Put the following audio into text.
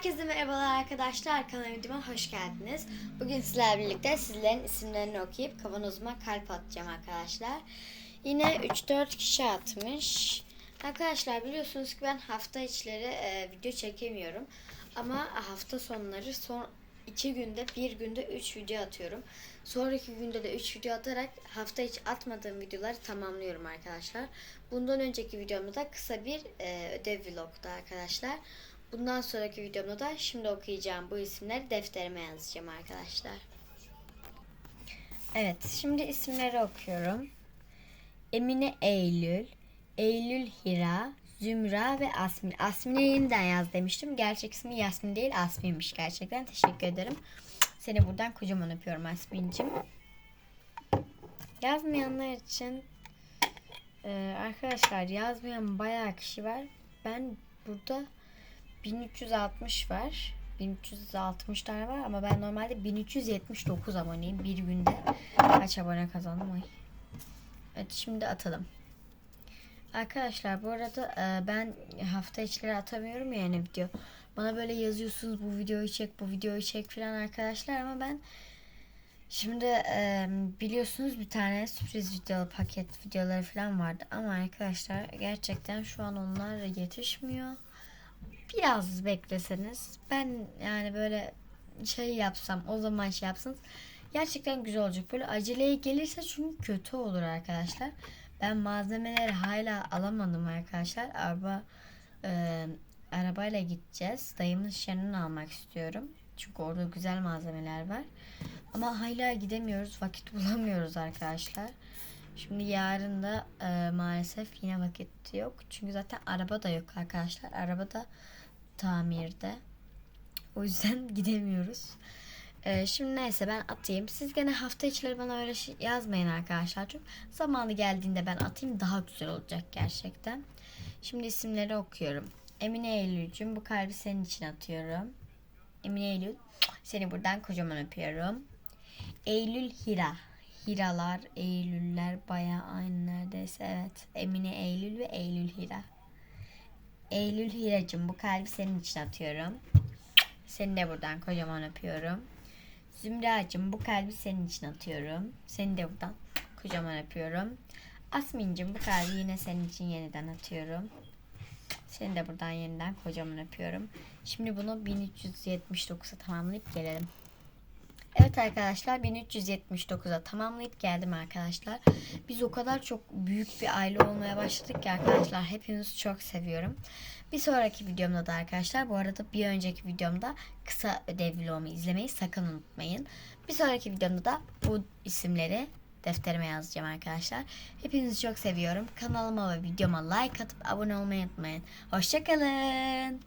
Herkese merhabalar arkadaşlar. Kanalıma hoş geldiniz. Bugün sizlerle birlikte sizlerin isimlerini okuyup kavanozuma kalp atacağım arkadaşlar. Yine 3-4 kişi atmış. Arkadaşlar biliyorsunuz ki ben hafta içleri e, video çekemiyorum. Ama hafta sonları son 2 günde bir günde 3 video atıyorum. Sonraki günde de 3 video atarak hafta içi atmadığım videoları tamamlıyorum arkadaşlar. Bundan önceki videomda da kısa bir e, ödev vlogtu arkadaşlar. Bundan sonraki videomda da şimdi okuyacağım bu isimleri defterime yazacağım arkadaşlar. Evet, şimdi isimleri okuyorum. Emine Eylül, Eylül Hira, Zümra ve Asmin. Asmin'e yeniden yaz demiştim. Gerçek ismi Yasmin değil, Asmin'miş gerçekten. Teşekkür ederim. Seni buradan kocaman öpüyorum Asmin'cim. Yazmayanlar için e, arkadaşlar yazmayan bayağı kişi var. Ben burada 1360 var. 1360 tane var ama ben normalde 1379 aboneyim. Bir günde kaç abone kazandım ay. Evet şimdi atalım. Arkadaşlar bu arada e, ben hafta içleri atamıyorum ya yani video. Bana böyle yazıyorsunuz bu videoyu çek bu videoyu çek falan arkadaşlar ama ben Şimdi e, biliyorsunuz bir tane sürpriz video paket videoları falan vardı ama arkadaşlar gerçekten şu an onlar yetişmiyor biraz bekleseniz ben yani böyle şey yapsam o zaman şey yapsınız gerçekten güzel olacak. Böyle aceleye gelirse çünkü kötü olur arkadaşlar. Ben malzemeleri hala alamadım arkadaşlar. Araba e, arabayla gideceğiz. Dayımın iş yerinden almak istiyorum. Çünkü orada güzel malzemeler var. Ama hala gidemiyoruz. Vakit bulamıyoruz arkadaşlar. Şimdi yarın da e, maalesef yine vakit yok. Çünkü zaten araba da yok arkadaşlar. Araba da tamirde. O yüzden gidemiyoruz. Ee, şimdi neyse ben atayım. Siz gene hafta içleri bana öyle şey yazmayın arkadaşlar. Çünkü zamanı geldiğinde ben atayım daha güzel olacak gerçekten. Şimdi isimleri okuyorum. Emine Eylül'cüm bu kalbi senin için atıyorum. Emine Eylül seni buradan kocaman öpüyorum. Eylül Hira. Hiralar, Eylüller baya aynı neredeyse evet. Emine Eylül ve Eylül Hira. Eylül Hiracım bu kalbi senin için atıyorum. Seni de buradan kocaman öpüyorum. Zümracım bu kalbi senin için atıyorum. Seni de buradan kocaman öpüyorum. Asmin'cim bu kalbi yine senin için yeniden atıyorum. Seni de buradan yeniden kocaman öpüyorum. Şimdi bunu 1379'a tamamlayıp gelelim. Evet arkadaşlar 1379'a tamamlayıp geldim arkadaşlar. Biz o kadar çok büyük bir aile olmaya başladık ki arkadaşlar hepinizi çok seviyorum. Bir sonraki videomda da arkadaşlar bu arada bir önceki videomda kısa ödev vlogumu izlemeyi sakın unutmayın. Bir sonraki videomda da bu isimleri defterime yazacağım arkadaşlar. Hepinizi çok seviyorum. Kanalıma ve videoma like atıp abone olmayı unutmayın. Hoşçakalın.